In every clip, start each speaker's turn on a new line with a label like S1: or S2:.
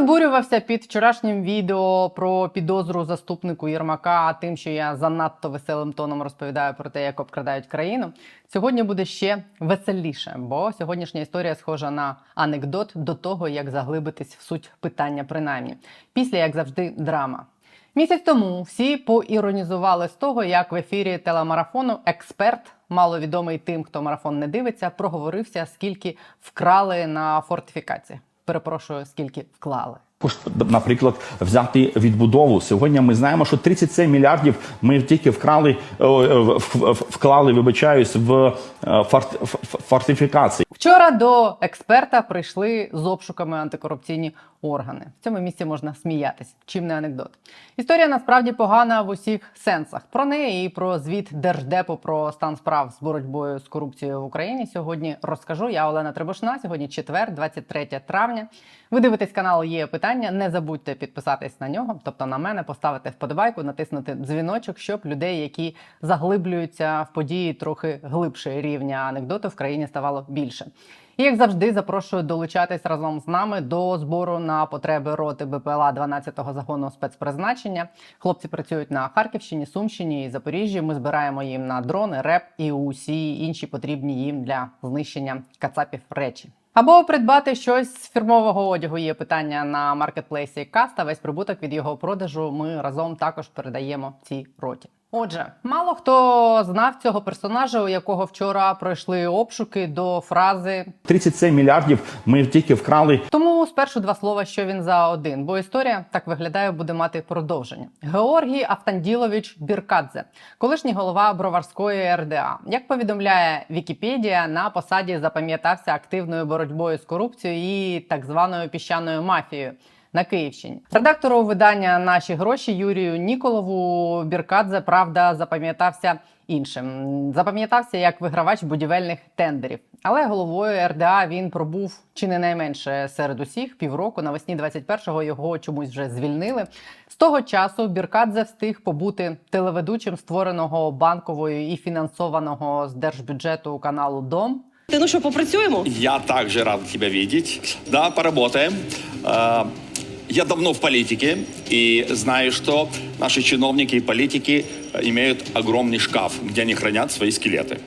S1: обурювався під вчорашнім відео про підозру заступнику Єрмака тим, що я занадто веселим тоном розповідаю про те, як обкрадають країну. Сьогодні буде ще веселіше, бо сьогоднішня історія схожа на анекдот до того, як заглибитись в суть питання, принаймні. Після, як завжди, драма. Місяць тому всі поіронізували з того, як в ефірі телемарафону експерт, маловідомий тим, хто марафон не дивиться, проговорився, скільки вкрали на фортифікаціях. Перепрошую, скільки вклали.
S2: Наприклад, взяти відбудову. Сьогодні ми знаємо, що 37 мільярдів ми тільки вкрали, е, е, вклали, вибачаюсь, в е, фортифікації.
S1: Вчора до експерта прийшли з обшуками антикорупційні органи. В цьому місці можна сміятись, чим не анекдот. Історія насправді погана в усіх сенсах. Про неї і про звіт держдепу про стан справ з боротьбою з корупцією в Україні сьогодні розкажу. Я Олена Требушна. Сьогодні четвер, 23 травня. Ви дивитесь канал Є питання. Не забудьте підписатись на нього, тобто на мене, поставити вподобайку, натиснути дзвіночок, щоб людей, які заглиблюються в події трохи глибше рівня анекдоту в країні ставало більше. І як завжди, запрошую долучатись разом з нами до збору на потреби роти БПЛА 12-го загону спецпризначення. Хлопці працюють на Харківщині, Сумщині і Запоріжжі. Ми збираємо їм на дрони, реп і усі інші потрібні їм для знищення кацапів речі. Або придбати щось з фірмового одягу є питання на маркетплейсі Каста. Весь прибуток від його продажу ми разом також передаємо цій роті. Отже, мало хто знав цього персонажа, у якого вчора пройшли обшуки до фрази
S2: 37 мільярдів ми тільки вкрали.
S1: тому спершу два слова, що він за один, бо історія так виглядає, буде мати продовження. Георгій Автанділович Біркадзе, колишній голова Броварської РДА. Як повідомляє Вікіпедія, на посаді запам'ятався активною боротьбою з корупцією і так званою піщаною мафією. На Київщині редактору видання Наші гроші Юрію Ніколову Біркадзе правда запам'ятався іншим. Запам'ятався як вигравач будівельних тендерів. Але головою РДА він пробув чи не найменше серед усіх півроку. Навесні 21-го його чомусь вже звільнили. З того часу Біркадзе встиг побути телеведучим створеного банковою і фінансованого з держбюджету каналу Дом.
S3: Ти ну що, попрацюємо?
S4: Я также рад тебя видеть. Да, поработаем. А, Я давно в политике и знаю, что наши чиновники и политики э, имеют огромный шкаф, где они хранят свои скелеты.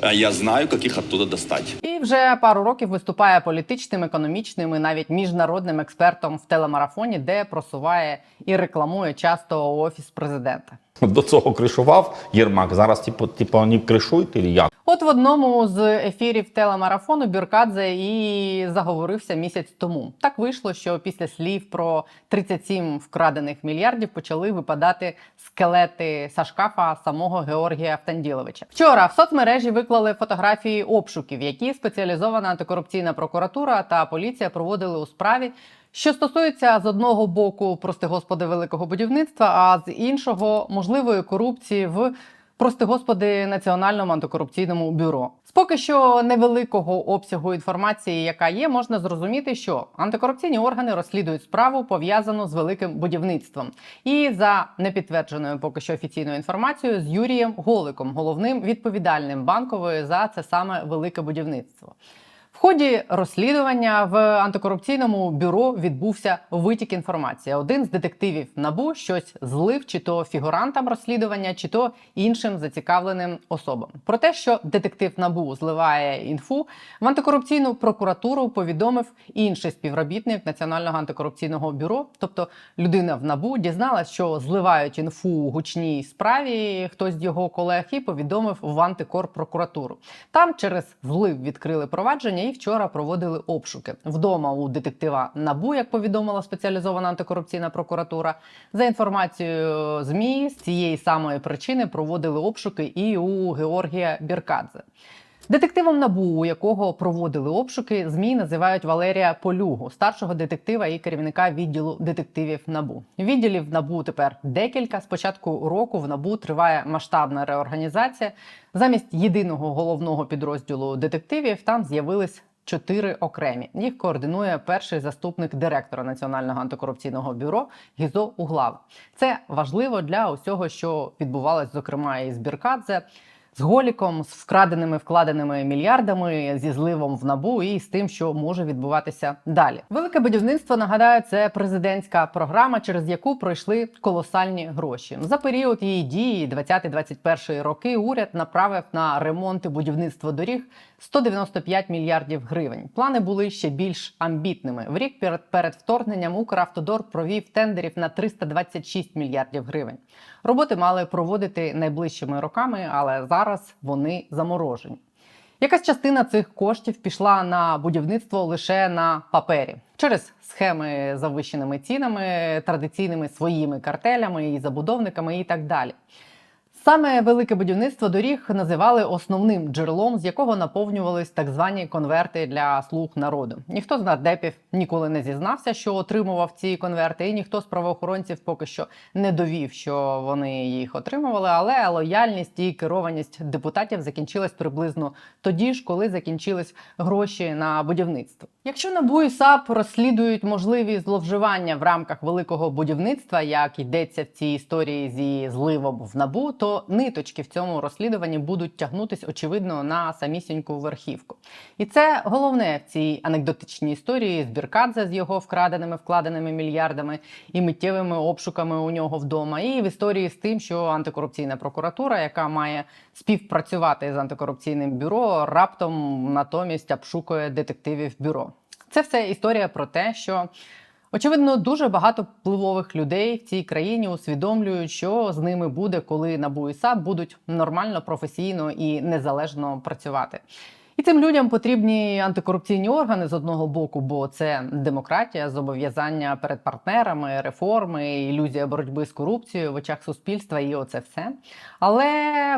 S4: А Я знаю, как их оттуда достать.
S1: І вже пару років виступає політичним, економічним і навіть міжнародним експертом в телемарафоні, де просуває і рекламує часто офіс президента.
S5: До цього кришував Єрмак. Зараз, типу, типу, вони кришують чи як?
S1: От в одному з ефірів телемарафону Бюркадзе і заговорився місяць тому. Так вийшло, що після слів про 37 вкрадених мільярдів почали випадати скелети sa шкафа самого Георгія Автанділовича. Вчора в соцмережі виклали фотографії обшуків, які спеціалізована антикорупційна прокуратура та поліція проводили у справі. Що стосується з одного боку, прости господи, великого будівництва, а з іншого можливої корупції в прости господи, Національному антикорупційному бюро. З поки що невеликого обсягу інформації, яка є, можна зрозуміти, що антикорупційні органи розслідують справу пов'язану з великим будівництвом. І за непідтвердженою поки що офіційною інформацією з Юрієм Голиком, головним відповідальним банкової за це саме велике будівництво. В ході розслідування в антикорупційному бюро відбувся витік інформації. Один з детективів набу щось злив, чи то фігурантам розслідування, чи то іншим зацікавленим особам. Про те, що детектив набу зливає інфу, в антикорупційну прокуратуру повідомив інший співробітник Національного антикорупційного бюро. Тобто людина в набу дізналась, що зливають інфу у гучній справі хтось з його колег і повідомив в антикорпрокуратуру. Там через злив відкрили провадження і вчора проводили обшуки вдома у детектива Набу, як повідомила спеціалізована антикорупційна прокуратура. За інформацією ЗМІ з цієї самої причини проводили обшуки і у Георгія Біркадзе. Детективом НАБУ, у якого проводили обшуки, змі називають Валерія Полюгу, старшого детектива і керівника відділу детективів НАБУ. Відділів НАБУ тепер декілька. З початку року в НАБУ триває масштабна реорганізація. Замість єдиного головного підрозділу детективів там з'явились чотири окремі. Їх координує перший заступник директора Національного антикорупційного бюро Гізо Углава. Це важливо для усього, що відбувалось, зокрема, і з Біркадзе. З голіком, з вкраденими вкладеними мільярдами, зі зливом в набу і з тим, що може відбуватися далі. Велике будівництво нагадаю, це президентська програма, через яку пройшли колосальні гроші. За період її дії, 20-21 роки, уряд направив на ремонт і будівництво доріг 195 мільярдів гривень. Плани були ще більш амбітними. В рік перед, перед вторгненням Укравтодор провів тендерів на 326 мільярдів гривень. Роботи мали проводити найближчими роками, але зараз вони заморожені. Якась частина цих коштів пішла на будівництво лише на папері через схеми з завищеними цінами, традиційними своїми картелями і забудовниками, і так далі. Саме велике будівництво доріг називали основним джерелом, з якого наповнювались так звані конверти для слуг народу. Ніхто з нардепів ніколи не зізнався, що отримував ці конверти, і ніхто з правоохоронців поки що не довів, що вони їх отримували. Але лояльність і керованість депутатів закінчилась приблизно тоді ж, коли закінчились гроші на будівництво. Якщо НАБУ і САП розслідують можливі зловживання в рамках великого будівництва, як йдеться в цій історії зі зливом в набу, то ниточки в цьому розслідуванні будуть тягнутись очевидно на самісіньку верхівку. І це головне в цій анекдотичній історії з Біркадзе з його вкраденими вкладеними мільярдами і миттєвими обшуками у нього вдома, і в історії з тим, що антикорупційна прокуратура, яка має співпрацювати з антикорупційним бюро, раптом натомість обшукує детективів бюро. Це все історія про те, що очевидно дуже багато впливових людей в цій країні усвідомлюють, що з ними буде, коли НАБУ і САП будуть нормально, професійно і незалежно працювати. І цим людям потрібні антикорупційні органи з одного боку, бо це демократія, зобов'язання перед партнерами, реформи, ілюзія боротьби з корупцією в очах суспільства, і оце все. Але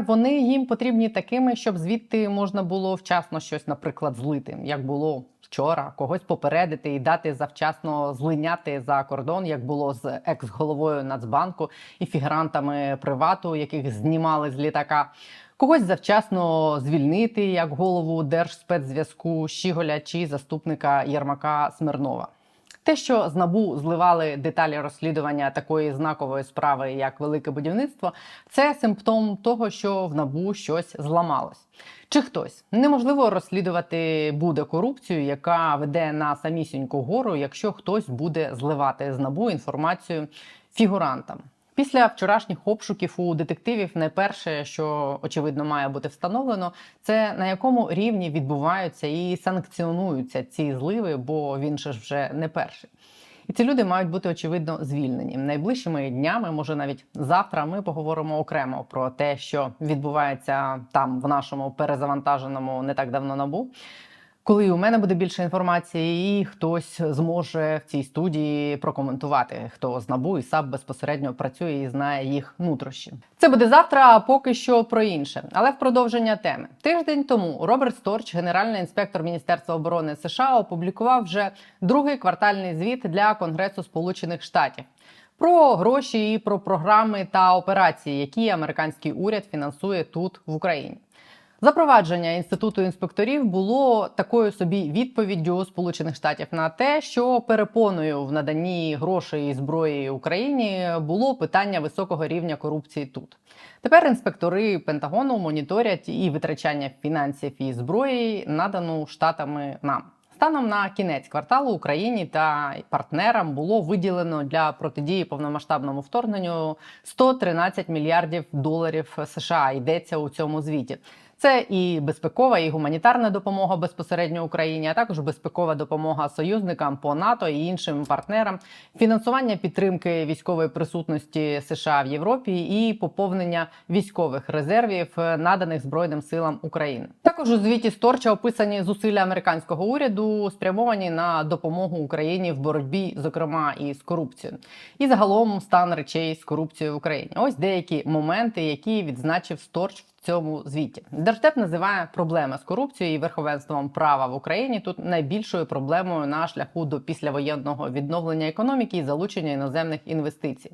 S1: вони їм потрібні такими, щоб звідти можна було вчасно щось, наприклад, злити, як було вчора, когось попередити і дати завчасно злиняти за кордон, як було з екс-головою Нацбанку і фігрантами привату, яких знімали з літака. Когось завчасно звільнити як голову Держспецзв'язку Щіголя чи заступника Єрмака Смирнова. Те, що з набу зливали деталі розслідування такої знакової справи, як велике будівництво, це симптом того, що в набу щось зламалось. Чи хтось неможливо розслідувати буде корупцію, яка веде на самісіньку гору, якщо хтось буде зливати з набу інформацію фігурантам. Після вчорашніх обшуків у детективів найперше, що очевидно має бути встановлено, це на якому рівні відбуваються і санкціонуються ці зливи, бо він же вже не перший. І ці люди мають бути очевидно звільнені найближчими днями, може навіть завтра. Ми поговоримо окремо про те, що відбувається там в нашому перезавантаженому не так давно набу. Коли у мене буде більше інформації, і хтось зможе в цій студії прокоментувати, хто з набу і САП безпосередньо працює і знає їх нутрощі. Це буде завтра, а поки що про інше. Але в продовження теми тиждень тому Роберт Сторч, генеральний інспектор Міністерства оборони США, опублікував вже другий квартальний звіт для Конгресу Сполучених Штатів. Про гроші і про програми та операції, які американський уряд фінансує тут в Україні. Запровадження інституту інспекторів було такою собі відповіддю Сполучених Штатів на те, що перепоною в наданні грошей і зброї Україні було питання високого рівня корупції тут. Тепер інспектори Пентагону моніторять і витрачання фінансів і зброї, надану штатами нам. Станом на кінець кварталу Україні та партнерам було виділено для протидії повномасштабному вторгненню 113 мільярдів доларів США. Йдеться у цьому звіті. Це і безпекова, і гуманітарна допомога безпосередньо Україні, а також безпекова допомога союзникам по НАТО і іншим партнерам, фінансування підтримки військової присутності США в Європі і поповнення військових резервів, е, наданих Збройним силам України. Також у звіті Сторча описані зусилля американського уряду, спрямовані на допомогу Україні в боротьбі, зокрема і з корупцією, і загалом стан речей з корупцією в Україні. Ось деякі моменти, які відзначив Сторч в цьому звіті. Держдеп називає проблеми з корупцією і верховенством права в Україні тут найбільшою проблемою на шляху до післявоєнного відновлення економіки і залучення іноземних інвестицій.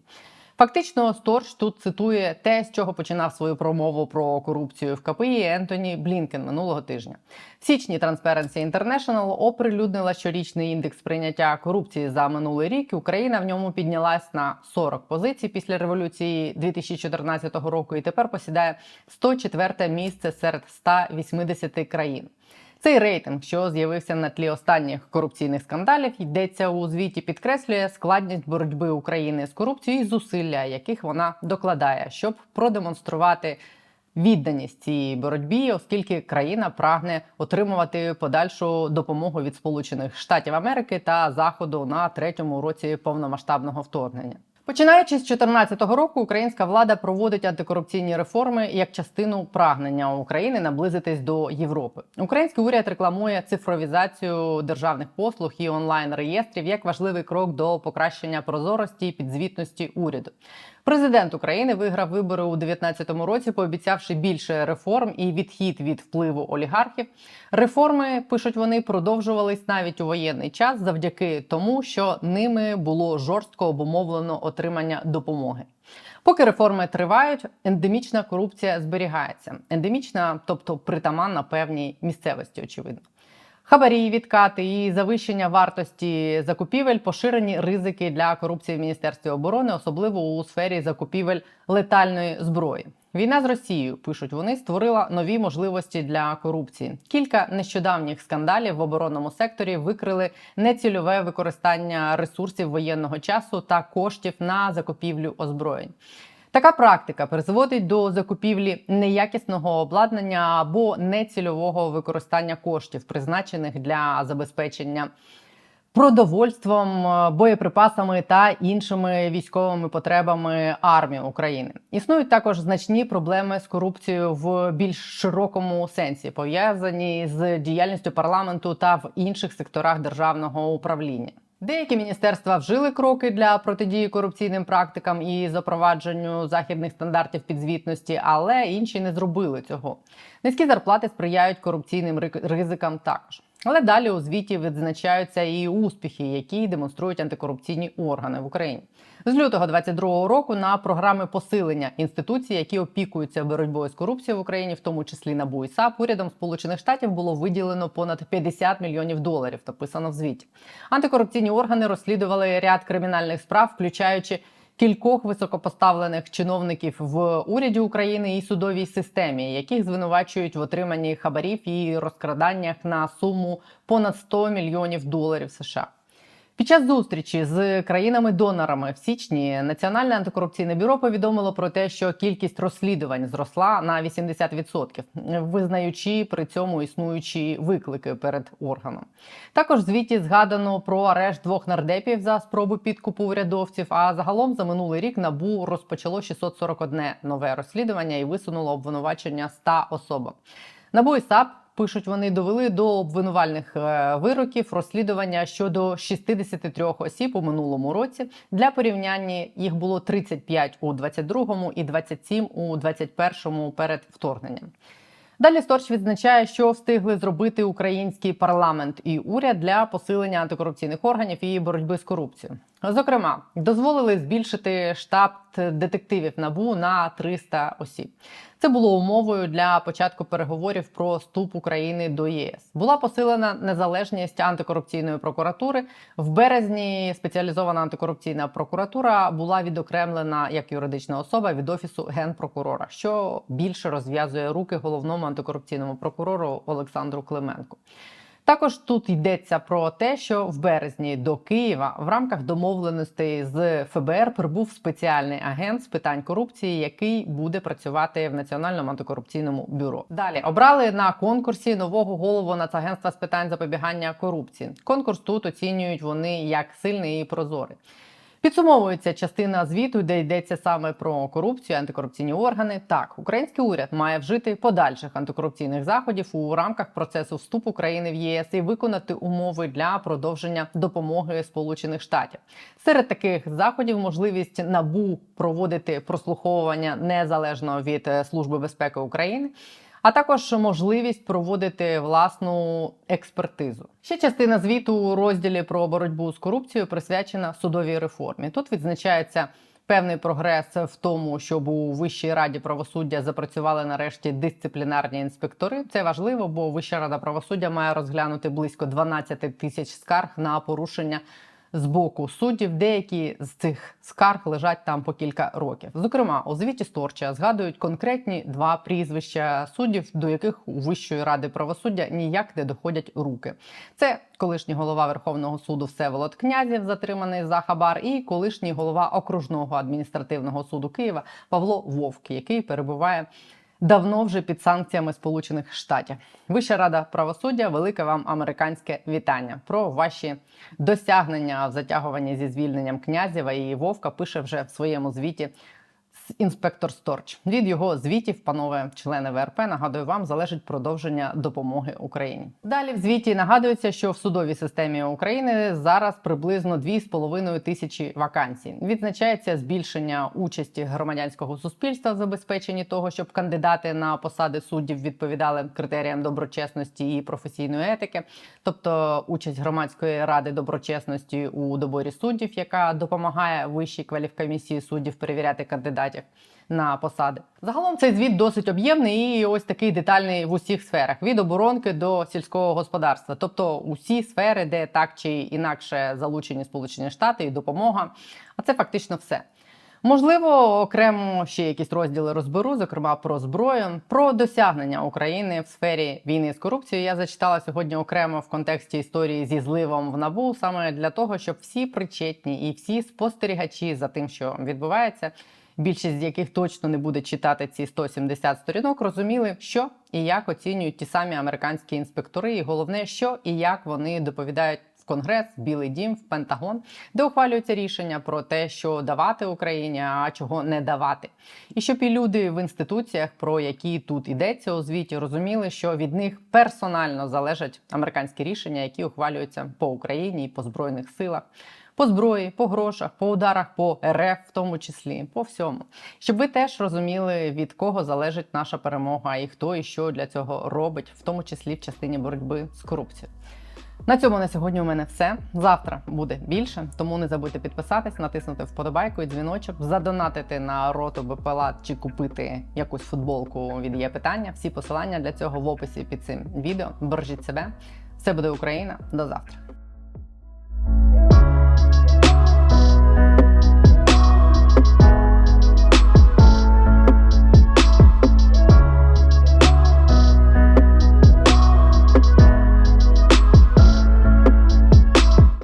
S1: Фактично, Сторч тут цитує те, з чого починав свою промову про корупцію в КПІ Ентоні Блінкен минулого тижня. В січні Transparency International оприлюднила щорічний індекс прийняття корупції за минулий рік. Україна в ньому піднялась на 40 позицій після революції 2014 року і тепер посідає 104 місце серед 180 країн. Цей рейтинг, що з'явився на тлі останніх корупційних скандалів, йдеться у звіті, підкреслює складність боротьби України з корупцією і зусилля, яких вона докладає, щоб продемонструвати відданість цій боротьбі, оскільки країна прагне отримувати подальшу допомогу від Сполучених Штатів Америки та Заходу на третьому році повномасштабного вторгнення. Починаючи з 2014 року, українська влада проводить антикорупційні реформи як частину прагнення України наблизитись до Європи. Український уряд рекламує цифровізацію державних послуг і онлайн реєстрів як важливий крок до покращення прозорості і підзвітності уряду. Президент України виграв вибори у 2019 році, пообіцявши більше реформ і відхід від впливу олігархів. Реформи пишуть вони продовжувались навіть у воєнний час завдяки тому, що ними було жорстко обумовлено отримання допомоги. Поки реформи тривають, ендемічна корупція зберігається. Ендемічна, тобто притаманна певній місцевості, очевидно. Хабарі, відкати і завищення вартості закупівель поширені ризики для корупції в Міністерстві оборони, особливо у сфері закупівель летальної зброї. Війна з Росією пишуть вони створила нові можливості для корупції. Кілька нещодавніх скандалів в оборонному секторі викрили нецільове використання ресурсів воєнного часу та коштів на закупівлю озброєнь. Така практика призводить до закупівлі неякісного обладнання або нецільового використання коштів, призначених для забезпечення продовольством, е, боєприпасами та іншими військовими потребами армії України. Існують також значні проблеми з корупцією в більш широкому сенсі, пов'язані з діяльністю парламенту та в інших секторах державного управління. Деякі міністерства вжили кроки для протидії корупційним практикам і запровадженню західних стандартів підзвітності, але інші не зробили цього. Низькі зарплати сприяють корупційним ри- ризикам також. Але далі у звіті відзначаються і успіхи, які демонструють антикорупційні органи в Україні. З лютого 2022 року на програми посилення інституцій, які опікуються боротьбою з корупцією в Україні, в тому числі НАБУ і САП, урядом Сполучених Штатів було виділено понад 50 мільйонів доларів. Написано в звіті. Антикорупційні органи розслідували ряд кримінальних справ, включаючи кількох високопоставлених чиновників в уряді України і судовій системі, яких звинувачують в отриманні хабарів і розкраданнях на суму понад 100 мільйонів доларів США. Під час зустрічі з країнами-донорами в січні Національне антикорупційне бюро повідомило про те, що кількість розслідувань зросла на 80%, визнаючи при цьому існуючі виклики перед органом. Також в звіті згадано про арешт двох нардепів за спробу підкупу урядовців. А загалом за минулий рік набу розпочало 641 нове розслідування і висунуло обвинувачення 100 особам. Набу і САП пишуть вони довели до обвинувальних е, вироків розслідування щодо 63 осіб у минулому році. Для порівняння їх було 35 у 22-му і 27 у 21-му перед вторгненням. Далі Сторч відзначає, що встигли зробити український парламент і уряд для посилення антикорупційних органів і боротьби з корупцією. Зокрема, дозволили збільшити штаб детективів набу на 300 осіб. Це було умовою для початку переговорів про вступ України до ЄС. Була посилена незалежність антикорупційної прокуратури. В березні спеціалізована антикорупційна прокуратура була відокремлена як юридична особа від офісу генпрокурора, що більше розв'язує руки головному антикорупційному прокурору Олександру Клименку. Також тут йдеться про те, що в березні до Києва в рамках домовленостей з ФБР прибув спеціальний агент з питань корупції, який буде працювати в Національному антикорупційному бюро. Далі обрали на конкурсі нового голову Нацагентства з питань запобігання корупції. Конкурс тут оцінюють вони як сильний і прозорий. Підсумовується частина звіту, де йдеться саме про корупцію, антикорупційні органи. Так, український уряд має вжити подальших антикорупційних заходів у рамках процесу вступу країни в ЄС і виконати умови для продовження допомоги Сполучених Штатів. Серед таких заходів можливість набу проводити прослуховування незалежно від е, Служби безпеки України а також можливість проводити власну експертизу. Ще частина звіту у розділі про боротьбу з корупцією присвячена судовій реформі. Тут відзначається певний прогрес в тому, щоб у Вищій раді правосуддя запрацювали нарешті дисциплінарні інспектори. Це важливо, бо Вища рада правосуддя має розглянути близько 12 тисяч скарг на порушення з боку суддів. Деякі з цих скарг лежать там по кілька років. Зокрема, у звіті Сторча згадують конкретні два прізвища суддів, до яких у Вищої ради правосуддя ніяк не доходять руки. Це колишній голова Верховного суду Всеволод Князів, затриманий за хабар, і колишній голова окружного адміністративного суду Києва Павло Вовк, який перебуває давно вже під санкціями Сполучених Штатів. Вища рада правосуддя, велике вам американське вітання про ваші досягнення в затягуванні зі звільненням князєва і Вовка пише вже в своєму звіті. Інспектор Сторч від його звітів, панове члени ВРП, нагадую вам, залежить продовження допомоги Україні. Далі в звіті нагадується, що в судовій системі України зараз приблизно 2,5 тисячі вакансій. Відзначається збільшення участі громадянського суспільства в забезпеченні того, щоб кандидати на посади суддів відповідали критеріям доброчесності і професійної етики, тобто участь громадської ради доброчесності у доборі суддів, яка допомагає вищій кваліфкомісії суддів перевіряти кандидатів на посади. Загалом цей звіт досить об'ємний і ось такий детальний в усіх сферах: від оборонки до сільського господарства, тобто усі сфери, де так чи інакше залучені Сполучені Штати і допомога. А це фактично все. Можливо, окремо ще якісь розділи розберу, зокрема про зброю, про досягнення України в сфері війни з корупцією. Я зачитала сьогодні окремо в контексті історії зі зливом в набу, саме для того, щоб всі причетні і всі спостерігачі за тим, що відбувається, більшість з яких точно не буде читати ці 170 сторінок, розуміли, що і як оцінюють ті самі американські інспектори, і головне, що і як вони доповідають. Конгрес, Білий Дім, в Пентагон, де ухвалюються рішення про те, що давати Україні, а чого не давати, і щоб і люди в інституціях, про які тут йдеться у звіті, розуміли, що від них персонально залежать американські рішення, які ухвалюються по Україні і по збройних силах. По зброї, по грошах, по ударах, по РФ, в тому числі, по всьому, щоб ви теж розуміли, від кого залежить наша перемога, і хто і що для цього робить, в тому числі в частині боротьби з корупцією. На цьому на сьогодні у мене все. Завтра буде більше, тому не забудьте підписатись, натиснути вподобайку і дзвіночок, задонатити на роту БПЛА чи купити якусь футболку від є питання. Всі посилання для цього в описі під цим відео. Бережіть себе. Все буде Україна. До завтра.